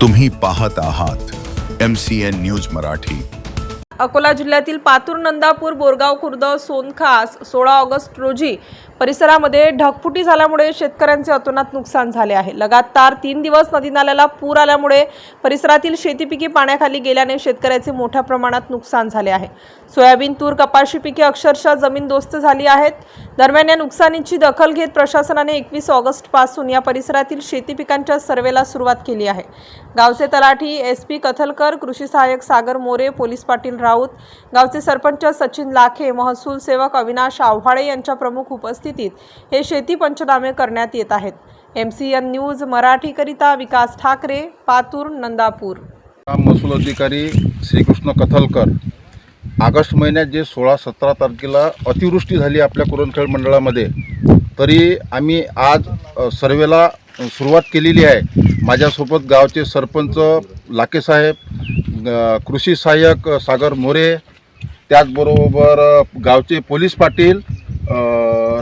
तुम्ही पाहत आहात M C N news Marathi. Akola जिल्ह्यातील पातूर नंदापूर बोरगाव खुर्द सोनखास सोळा ऑगस्ट रोजी परिसरामध्ये ढगफुटी झाल्यामुळे शेतकऱ्यांचे अतोनात नुकसान झाले आहे. लगातार तीन दिवस नदी नाल्याला पूर आल्यामुळे परिसरातील शेतीपिके पाण्याखाली गेल्याने शेतकऱ्याचे मोठ्या प्रमाणात नुकसान झाले आहे. सोयाबीन तूर कपाशी पिके अक्षरशः जमीनदोस्त झाली आहेत. दरम्यान या नुकसानीची दखल घेत प्रशासनाने एकवीस ऑगस्टपासून या परिसरातील शेती पिकांच्या सर्वेला सुरुवात केली आहे. गावचे तलाठी एस पी कथलकर कृषी सहाय्यक सागर मोरे पोलीस पाटील राऊत गावचे सरपंच सचिन लाखे महसूल सेवक अविनाश आव्हाडे यांच्या प्रमुख उपस्थित परिस्थितीत हे शेती पंचनामे करण्यात येत आहेत. एम सी एन न्यूज मराठीकरिता विकास ठाकरे पातूर नंदापूर. महसूल अधिकारी श्रीकृष्ण कथलकर ऑगस्ट महिन्यात जे सोळा सतरा तारखेला अतिवृष्टी झाली आपल्या कुरणखेड मंडळामध्ये तरी आम्ही आज सर्वेला सुरुवात केलेली आहे. माझ्यासोबत गावचे सरपंच लाकेसाहेब कृषी सहाय्यक सागर मोरे त्याचबरोबर गावचे पोलीस पाटील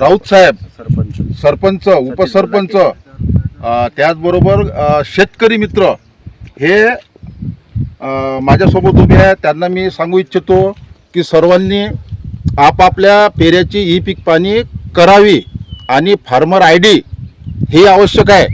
राऊत साहेब सरपंच. सरपंच उपसरपंच त्याचबरोबर शेतकरी मित्र. हे माझ्यासोबत उभे आहेत. त्यांना मी सांगू इच्छितो की सर्वांनी आपापल्या पेऱ्याची ई पीक पाणी करावी आणि फार्मर आय डी हे आवश्यक आहे.